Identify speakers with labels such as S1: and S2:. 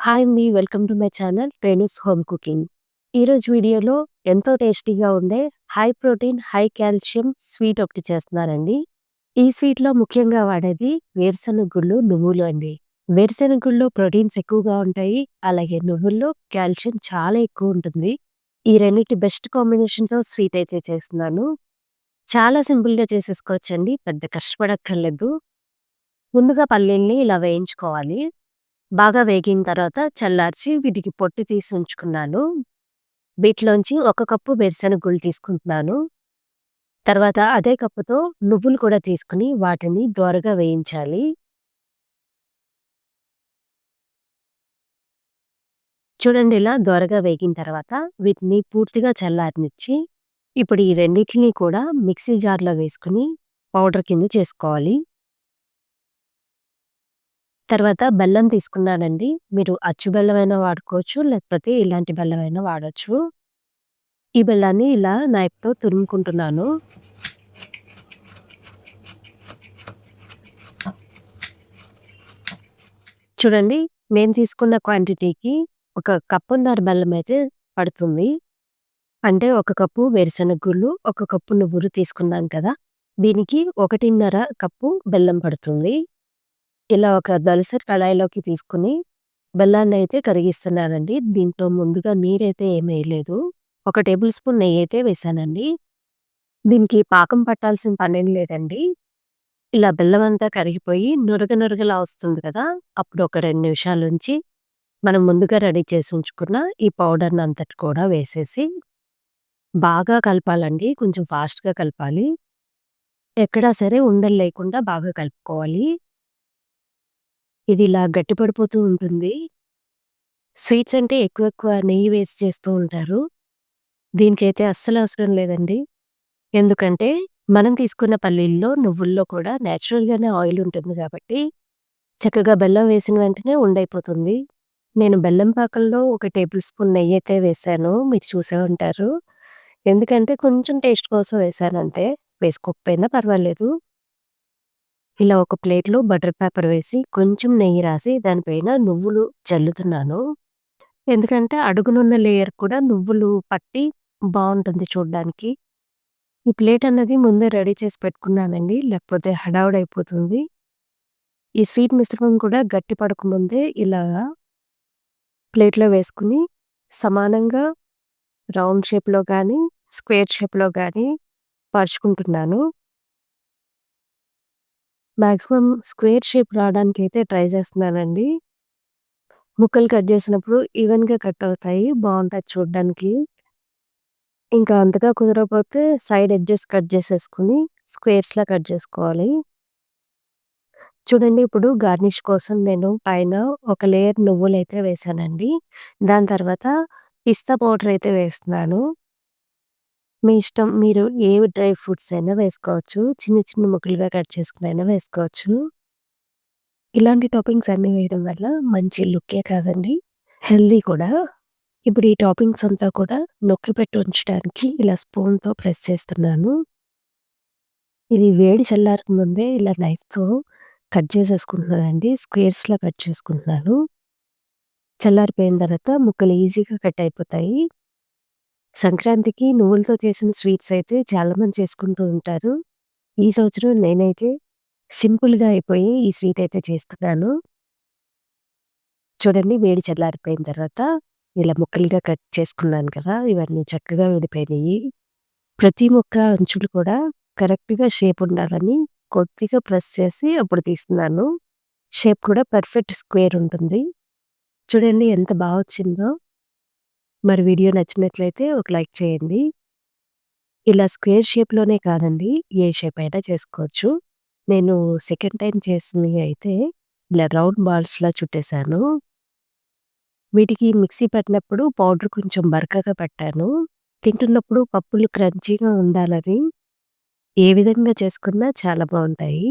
S1: Hi me welcome to my channel Renu's home cooking. ఈరోజు వీడియోలో ఎంతో టేస్టీగా ఉండే high protein, high calcium sweet ఒకటి చేస్తున్నారండి ఈ స్వీట్‌లో ముఖ్యంగా వాడేది వేరుశెనగ గుళ్ళు, నువ్వులు అండి. వేరుశనగ గుళ్ళో ప్రోటీన్స్ ఎక్కువగా ఉంటాయి. అలాగే నువ్వుల్లో కాల్షియం చాలా ఎక్కువ ఉంటుంది. ఈ రెండింటి బెస్ట్ కాంబినేషన్‌తో స్వీట్ అయితే చేస్తున్నాను. చాలా సింపుల్‌గా చేసేసుకోవచ్చండి. పెద్ద కష్టపడక్కర్లేదు. ముందుగా పల్లీల్ని ఇలా వేయించుకోవాలి. బాగా వేగిన తర్వాత చల్లార్చి వీటికి పొట్టు తీసి ఉంచుకున్నాను. వీటిలోంచి ఒక కప్పు వేరుశనగ గుళ్ళు తీసుకుంటున్నాను. తర్వాత అదే కప్పుతో నువ్వులు కూడా తీసుకొని వాటిని దోరగా వేయించాలి. చూడండి ఇలా దోరగా వేగిన తర్వాత వీటిని పూర్తిగా చల్లారనిచ్చి ఇప్పుడు ఈ రెండింటిని కూడా మిక్సీ జార్‌లో వేసుకొని పౌడర్ కింద చేసుకోవాలి. తర్వాత బెల్లం తీసుకున్నానండి. మీరు అచ్చు బెల్లమైనా వాడుకోవచ్చు. లేకపోతే ఇలాంటి బెల్లమైనా వాడొచ్చు. ఈ బెల్లాన్ని ఇలా నైఫ్‌తో తురుముకుంటున్నాను. చూడండి నేను తీసుకున్న క్వాంటిటీకి ఒక కప్పున్నర బెల్లం అయితే పడుతుంది. అంటే ఒక కప్పు వేరుశనగ గుళ్ళు, ఒక కప్పు నువ్వులు తీసుకున్నాం కదా! దీనికి 1.5 కప్పు బెల్లం పడుతుంది. ఇలా ఒక దలసరి కడాయిలోకి తీసుకొని బెల్లాన్నయితే కరిగిస్తున్నానండి. దీంట్లో ముందుగా నీరైతే ఏమేయలేదు వేయలేదు. ఒక టేబుల్ స్పూన్ నెయ్యయితే వేసానండి దీనికి పాకం పట్టాల్సిన పనేం లేదండి. ఇలా బెల్లం అంతా కరిగిపోయి నురగ నురగలా వస్తుంది కదా! అప్పుడు ఒక రెండు నిమిషాల నుంచి మనం ముందుగా రెడీ చేసి ఉంచుకున్న ఈ పౌడర్‌ని అంతటి కూడా వేసేసి బాగా కలపాలండి. కొంచెం ఫాస్ట్‌గా కలపాలి. ఎక్కడా సరే ఉండలు లేకుండా బాగా కలుపుకోవాలి. ఇది ఇలా గట్టి పడిపోతూ ఉంటుంది. స్వీట్స్ అంటే ఎక్కువ ఎక్కువ నెయ్యి వేసి చేస్తూ ఉంటారు. దీనికైతే అస్సలు అవసరం లేదండి. ఎందుకంటే మనం తీసుకున్న పల్లీల్లో, నువ్వుల్లో కూడా నేచురల్‌గానే ఆయిల్ ఉంటుంది కాబట్టి చక్కగా బెల్లం వేసిన వెంటనే ఉండైపోతుంది. నేను బెల్లం పాకల్లో ఒక టేబుల్ స్పూన్ నెయ్యి అయితే వేశాను. మీరు చూసే ఉంటారు. ఎందుకంటే కొంచెం టేస్ట్ కోసం వేశానంతే. వేసుకోకపోయినా పర్వాలేదు. ఇలా ఒక ప్లేట్‌లో బటర్ పేపర్ వేసి కొంచెం నెయ్యి రాసి దానిపైన నువ్వులు చల్లుతున్నాను. ఎందుకంటే అడుగునున్న లేయర్ కూడా నువ్వులు పట్టి బాగుంటుంది చూడడానికి ఈ ప్లేట్ అన్నది ముందే రెడీ చేసి పెట్టుకున్నానండి. లేకపోతే హడావుడైపోతుంది. ఈ స్వీట్ మిశ్రమం కూడా గట్టి పడకముందే ఇలాగా ప్లేట్‌లో వేసుకుని సమానంగా రౌండ్ షేప్‌లో కానీ స్క్వేర్ షేప్‌లో కానీ పరుచుకుంటున్నాను. మ్యాక్సిమం స్క్వేర్ షేప్ రావడానికి అయితే ట్రై చేస్తున్నానండి. ముక్కలు కట్ చేసినప్పుడు ఈవెన్‌గా కట్ అవుతాయి. బావుంటది చూడడానికి ఇంకా అంతగా కుదరకపోతే సైడ్ ఎడ్జెస్ కట్ చేసేసుకొని స్క్వేర్స్‌లా కట్ చేసుకోవాలి. చూడండి ఇప్పుడు గార్నిష్ కోసం నేను పైన ఒక లేయర్ నువ్వులు అయితే వేసానండి దాని తర్వాత పిస్తా పౌడర్ అయితే వేస్తున్నాను. మీ ఇష్టం. మీరు ఏ డ్రై ఫ్రూట్స్ అయినా వేసుకోవచ్చు. చిన్న చిన్న ముక్కలుగా కట్ చేసుకొనైనా వేసుకోవచ్చు. ఇలాంటి టాపింగ్స్ అన్నీ వేయడం వల్ల మంచి లుక్కే కాదండి, హెల్దీ కూడా. ఇప్పుడు ఈ టాపింగ్స్ అంతా కూడా నొక్కి పెట్టి ఉంచడానికి ఇలా స్పూన్‌తో ప్రెస్ చేస్తున్నాను. ఇది వేడి చల్లారక ముందే ఇలా నైఫ్‌తో కట్ చేసేసుకుంటున్నానండి. స్క్వేర్స్‌లా కట్ చేసుకుంటున్నాను. చల్లారిపోయిన తర్వాత ముక్కలు ఈజీగా కట్ అయిపోతాయి. సంక్రాంతికి నువ్వులతో చేసిన స్వీట్స్ అయితే చాలామంది చేసుకుంటూ ఉంటారు. ఈ సంవత్సరం నేనైతే సింపుల్‌గా అయిపోయి ఈ స్వీట్ అయితే చేస్తున్నాను. చూడండి వేడి చల్లారిపోయిన తర్వాత ఇలా ముక్కలుగా కట్ చేసుకున్నాను కదా! ఇవన్నీ చక్కగా విడిపోయినాయి. ప్రతి ముక్క అంచులు కూడా కరెక్ట్‌గా షేప్ ఉండాలని కొద్దిగా ప్రెస్ చేసి అప్పుడు తీస్తున్నాను. షేప్ కూడా పర్ఫెక్ట్ స్క్వేర్ ఉంటుంది. చూడండి ఎంత బాగా వచ్చిందో. మరి వీడియో నచ్చినట్లయితే ఒక లైక్ చేయండి. ఇలా స్క్వేర్ షేప్‌లోనే కాదండి ఏ షేప్ అయినా చేసుకోవచ్చు. నేను సెకండ్ టైం చేసినవి అయితే ఇలా రౌండ్ బాల్స్‌లా చుట్టేసాను. వీటికి మిక్సీ పట్టినప్పుడు పౌడర్ కొంచెం బరకగా పెట్టాను తింటున్నప్పుడు పప్పులు క్రంచీగా ఉండాలని ఏ విధంగా చేసుకున్నా చాలా బాగుంటాయి